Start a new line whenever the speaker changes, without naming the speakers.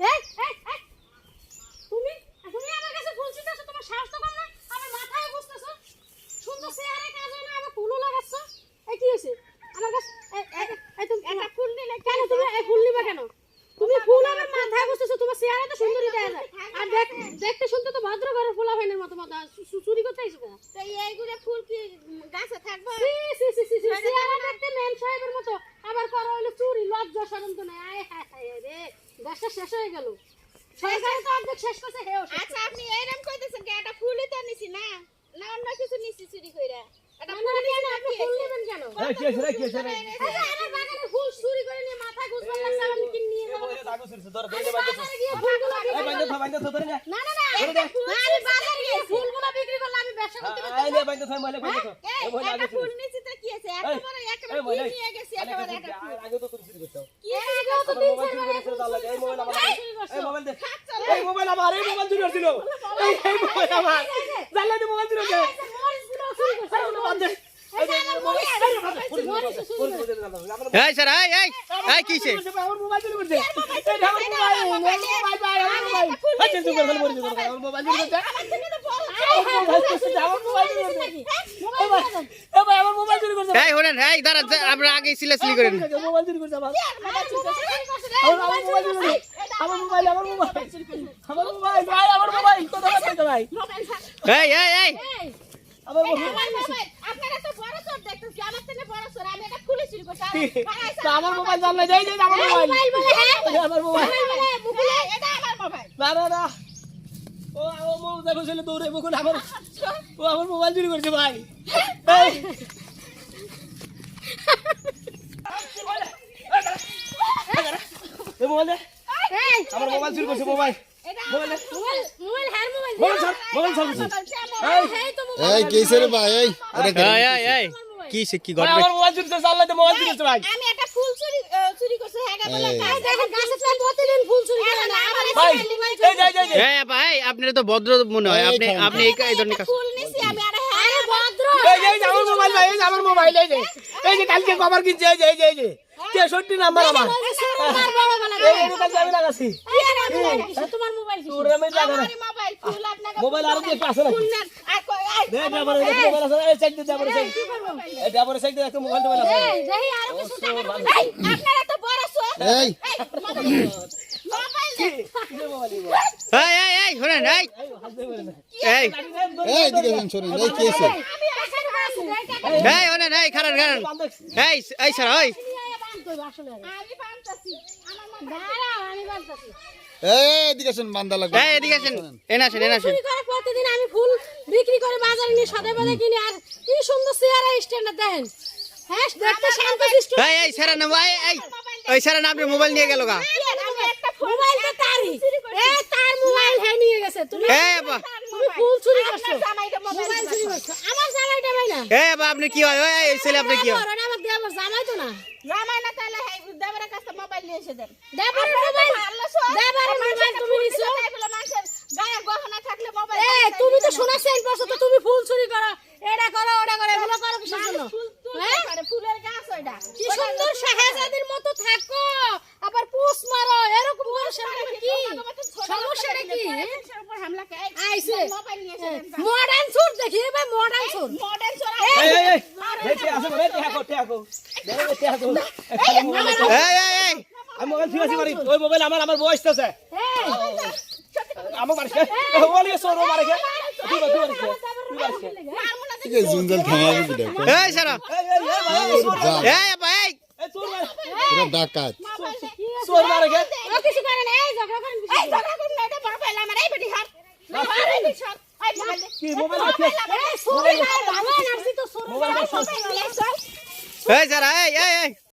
এই, এই, এই, তুমি তুমি আমার কাছে ফুল ছিটাছো তোমার সাহস তো কম না। আমার মাথায় বুঝতেছো। সুন্দর চেহারা কাজ হয় না আবার ফুলও লাগাচ্ছ। এই কি হয়েছে? আমার কাছে একটা ফুল নিলে কেন তুমি এই ফুল নিবে কেন? তুমি ফুল আমার মাথায় বুঝতেছো তোমার চেহারা তো সুন্দরই দেখা যায়। আর দেখ দেখতে শুনতে তো ভদ্র ঘরের ফুলা ভাইনের মতো। মতো চু- চুরি করতে আইছো কেন?
তো এইগুলো ফুল কি গাছে থাকবে
সি সি সি সি সি চেহারা দেখতে মেম সাহেবের মতো আবার করা হলো চুরি লজ্জা শরম তো নাই আয় হায় হায় রে গাছটা শেষ হয়ে গেল। সরকার তো অর্ধেক শেষ করছে
আচ্ছা আপনি এইরকম কইতেছেন কি এটা ফুলই তো নিছি না? না অন্য কিছু নিছি চুরি কইরা। এটা
না, না, আপনি ফুল নেবেন কেন?
এই কি হয়েছে রে কি হয়েছে রে
আচ্ছা, আমার বাগানে ফুল চুরি করে নিয়ে মাথায় গুজবান লাগছে আমি কি নিয়ে যাব
আগু ছিড়ছে ধর ধরে বাইন্দে
বাজারে গিয়ে ফুলগুলো
এই
বিক্রি
থা বাইন্দে থা ধরে না
না না না এটা ফুল না, আমি বাজারে গিয়ে ফুলগুলো বিক্রি করলে আমি ব্যবসা করতে পারব
এই লে থা মলে বাইন্দে থা
এই
এই আগে
ফুল নিছি তো কি আছে?
এই,
একেবারে একেবারে নিয়ে গেছি একেবারে একটা
আগে তো তুমি চুরি করছ
কি
এর তো তিন চার বার
চুরি করে দাও লাগে এই মোবাইল আমার
চুরি করছ।
এই মোবাইল দে এই মোবাইল আমার এই মোবাইল এই মোবাইল আমার মোবাইল এই এই
এই এই
মোবাইল চুরি করছে এই mobile mobile mobile mobile mobile চুরি করছে এই
হলেন এই আগে সিলেসলি করেন
মোবাইল চুরি করছে আমার
মোবাইল
আমার মোবাইল আমার মোবাইল আমার মোবাইল আমার ভাই। মোবাইল
এই এই। এই
মোবাইল
আপনারা তো বড় চোর দেখতেছি আমার থেকে বড় চোর আমি এটা খুলে চুরি করছি
তো আমার মোবাইল জানলে যাই যাই আমার মোবাইল
মোবাইল বলে হ্যাঁ?
আমার মোবাইল
এটা আমার মোবাইল
না না না। ও আমার মোবাইল দেখো ছেলে দৌড়ে বকুল আমার ও আমার মোবাইল চুরি করছে ভাই। এই। এই মোবাইল দে।
এই
আমার মোবাইল চুরি করছে mobile mobile
mobile mobile mobile
mobile ছাড় মোবাইল ছাড় এই
এই তো মোবাইল
রে ভাই এই এটা
এই এই এই কিছে কি
ভাই, আমার মোবাইল চুরি করছে আল্লাহ মোবাইল চুরি করছে ভাই
আমি একটা ফুল চুরি চুরি করছি হ্যাঁ বলে
এই।
এই দেখেন গাছে তো প্রতিদিন ফুল চুরি করে না আমার
ভাই
মোবাইল
এই যাই যাই যাই
এই ভাই আপনার তো ভদ্র মনে হয় আপনি আপনি এই এই ধরনের কাজ
ফুল নিছি আমি আর হ্যাঁ
আরে ভদ্র
এই এই আমার মোবাইল ভাই এই আমার মোবাইল এই যে এই যে কালকে কভার কিনছে এই যে এই যে এই যে তেষট্টি নাম্বার আমার
তোমার
এই এই আমি লাগাছি
তোমার মোবাইল কি
তোর আমি লাগা না
আমার মোবাইল
আরও কি আছে নাকি? দে ডাবরে দে মোবাইল আছে। এই সাইড দে ডাবরে সাইড এই ডাবরে সাইড দে একটা মোবাইল টোবাইল আছে।
এই দেখি আর কিছু টাকা
এই আপনারা তো বড় চোর
এই।
মোবাইল।
দে মোবাইল
এই এই এই হলেন এই।
এই হাত দে বলে না
এই
এই দিকে যান সরি এই কেসে
আমি আসার কাছে টাকা
এই হলেন এই খারান খারান এই এই স্যার ওই
নিয়ে বানতো আসলে।
আমি পান্তাছি আমার মোবাইল
দাঁড়াও আমি বানতাছি
এই দিকে শুন বান্দা লাগবে।
এই এদিকে আসেন এনে আসেন এনে আসেন।
প্রতিদিন আমি ফুল বিক্রি করে বাজারে নিয়ে সদে বাজারে কিনি আর কি সুন্দর চেহারা স্ট্যান্ডার দেখেন। হ্যাঁ দেখতে শান্ত শিষ্ট
এই এই স্যার না ভাই এই ওই স্যার না আপনি মোবাইল নিয়ে গেল গা।
আমি একটা ফুল
মোবাইল তো তারই। এ তার মোবাইল হ্যাঁ নিয়ে গেছে। তুমি
এই আপা
তুমি ফুল চুরি করছ।
মোবাইল
মোবাইল চুরি করছ। আমার জামাইটা ভাই না।
এই আপা আপনি কি হয়? এই ছেলে আপনি কি হয়?
আমার আমার দেবর জামাই তো না।
জামাই না তাহলে হেই দেবরের কাছে মোবাইল নিয়ে এসে দেন।
দেবরের মোবাইল দেবরের মোবাইল তুমি নিছো
এগুলো গহনা থাকলে মোবাইল
এ তুমি তো শোনা সেন করছ তো তুমি ফুল চুরি করো এটা করো ওটা করো এগুলো করো কিসের জন্য হ্যাঁ
ফুলের গাছ ওইটা
কি সুন্দর শাহজাদির মতো থাকো আবার পুষ মারো এরকম সেরকম কি সমস্যাটা কি
মানুষের উপর হামলা কে
আইছে মডার্ন সুট দেখি এবার মডার্ন সুট
মডেল চোরা
এই এই এই তে আছে মানে হাকো তে হাকো দে হাকো।
এই এই এই
আমি মোবাইল ঠিক মারি ওই মোবাইল আমার আমার বয়স আছে।
এই
আমার বাড়ি ওলি সরো মারে তুই তুই মারিস তুই মারিস
এই যে থামাবি কি দেখ
এই স্যার
এই এই এই ভাই সর
এই
মারে
পুরো ডাকাত।
চোর মারে
ও কিছু করে না এই ঝগড়া করেন
এই ঝগড়া করুন না এটা মোবাইল আমার এই বেটি হাত।
কি মোবাইল আছে?
এই সুরে না বাবা নার্সি তো সুরে
চল
এই স্যার এই এই এই।